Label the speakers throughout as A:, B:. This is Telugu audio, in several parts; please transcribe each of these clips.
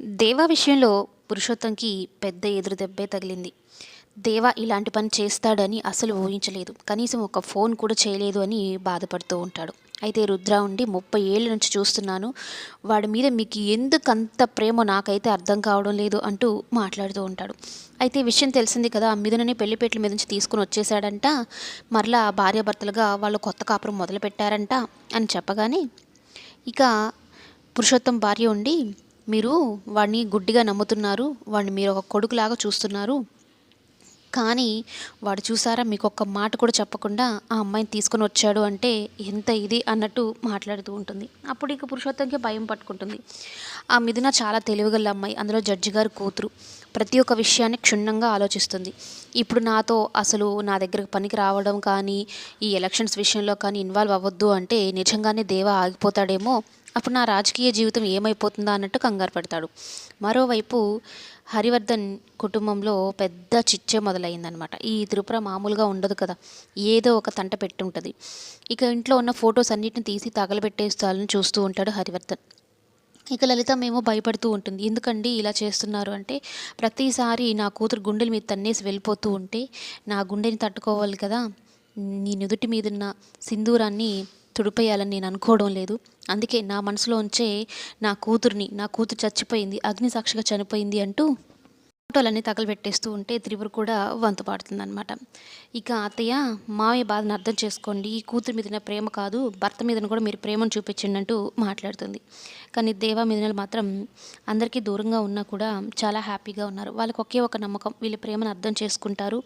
A: దేవా విషయంలో పురుషోత్తంకి పెద్ద ఎదురు దెబ్బే తగిలింది. దేవా ఇలాంటి పని చేస్తాడని అసలు ఊహించలేదు. కనీసం ఒక ఫోన్ కూడా చేయలేదు అని బాధపడుతూ ఉంటాడు. అయితే రుద్ర ఉండి ముప్పై ఏళ్ళ నుంచి చూస్తున్నాను. వాడి మీద మీకు ఎందుకు అంత ప్రేమ నాకైతే అర్థం కావడం లేదు అంటూ మాట్లాడుతూ ఉంటాడు. అయితే విషయం తెలిసింది కదా మిథునని పెళ్ళిపేట్ల మీద నుంచి తీసుకుని వచ్చేసాడంట మరలా భార్యాభర్తలుగా వాళ్ళు కొత్త కాపురం మొదలుపెట్టారంట అని చెప్పగానే ఇక పురుషోత్తం భార్య ఉండి మీరు వాడిని గుడ్డిగా నమ్ముతున్నారు వాడిని మీరు ఒక కొడుకులాగా చూస్తున్నారు. కానీ వాడు చూసారా మీకు ఒక్క మాట కూడా చెప్పకుండా ఆ అమ్మాయిని తీసుకొని వచ్చాడు అంటే ఎంత ఇది అన్నట్టు మాట్లాడుతూ ఉంటుంది. అప్పుడు ఇక పురుషోత్తంకి భయం పట్టుకుంటుంది. ఆ మిథున చాలా తెలివిగల అమ్మాయి అందులో జడ్జి గారు కూతురు. ప్రతి ఒక్క విషయాన్ని క్షుణ్ణంగా ఆలోచిస్తుంది. ఇప్పుడు నాతో అసలు నా దగ్గరకు పనికి రావడం కానీ ఈ ఎలక్షన్స్ విషయంలో కానీ ఇన్వాల్వ్ అవ్వద్దు అంటే నిజంగానే దేవ ఆగిపోతాడేమో అప్పుడు నా రాజకీయ జీవితం ఏమైపోతుందా అన్నట్టు కంగారు పడతాడు. మరోవైపు హరివర్ధన్ కుటుంబంలో పెద్ద చిచ్చే మొదలైందనమాట ఈ త్రిపుర మామూలుగా ఉండదు కదా. ఏదో ఒక తంట పెట్టుంటుంది. ఇక ఇంట్లో ఉన్న ఫొటోస్ అన్నిటిని తీసి తగలబెట్టేస్తాలని చూస్తూ ఉంటాడు హరివర్ధన్. ఇక లలిత మేము భయపడుతూ ఉంటుంది. ఎందుకండి ఇలా చేస్తున్నారు అంటే ప్రతిసారి నా కూతురు గుండెల మీద తన్నేసి వెళ్ళిపోతూ ఉంటే నా గుండెని తట్టుకోవాలి కదా. నీ నుదుటి మీదున్న సింధూరాన్ని తుడిపేయాలని నేను అనుకోవడం లేదు. అందుకే నా మనసులో ఉంచే నా కూతుర్ని నా కూతురు చచ్చిపోయింది అగ్ని సాక్షిగా చనిపోయింది అంటూ ఫోటోలన్నీ తగలబెట్టేస్తూ ఉంటే త్రిపుర కూడా వంతు పాడుతుందనమాట ఇక అత్తయ్య మామయ్య బాధను అర్థం చేసుకోండి. ఈ కూతురు మీద ప్రేమ కాదు భర్త మీదన కూడా మీరు ప్రేమను చూపించండి అంటూ మాట్లాడుతుంది. కానీ దేవా మీదనలు మాత్రం అందరికీ దూరంగా ఉన్నా కూడా చాలా హ్యాపీగా ఉన్నారు. వాళ్ళకి ఒకే ఒక నమ్మకం వీళ్ళ ప్రేమను అర్థం చేసుకుంటారు.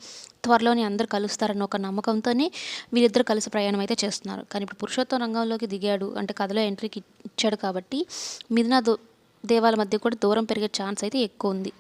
A: త్వరలోనే అందరు కలుస్తారన్న ఒక నమ్మకంతోనే వీరిద్దరు కలిసి ప్రయాణం అయితే చేస్తున్నారు. కానీ ఇప్పుడు పురుషోత్తం రంగంలోకి దిగాడు అంటే కథలో ఎంట్రీకి ఇచ్చాడు కాబట్టి మిథున దో దేవాల మధ్య కూడా దూరం పెరిగే ఛాన్స్ అయితే ఎక్కువ ఉంది.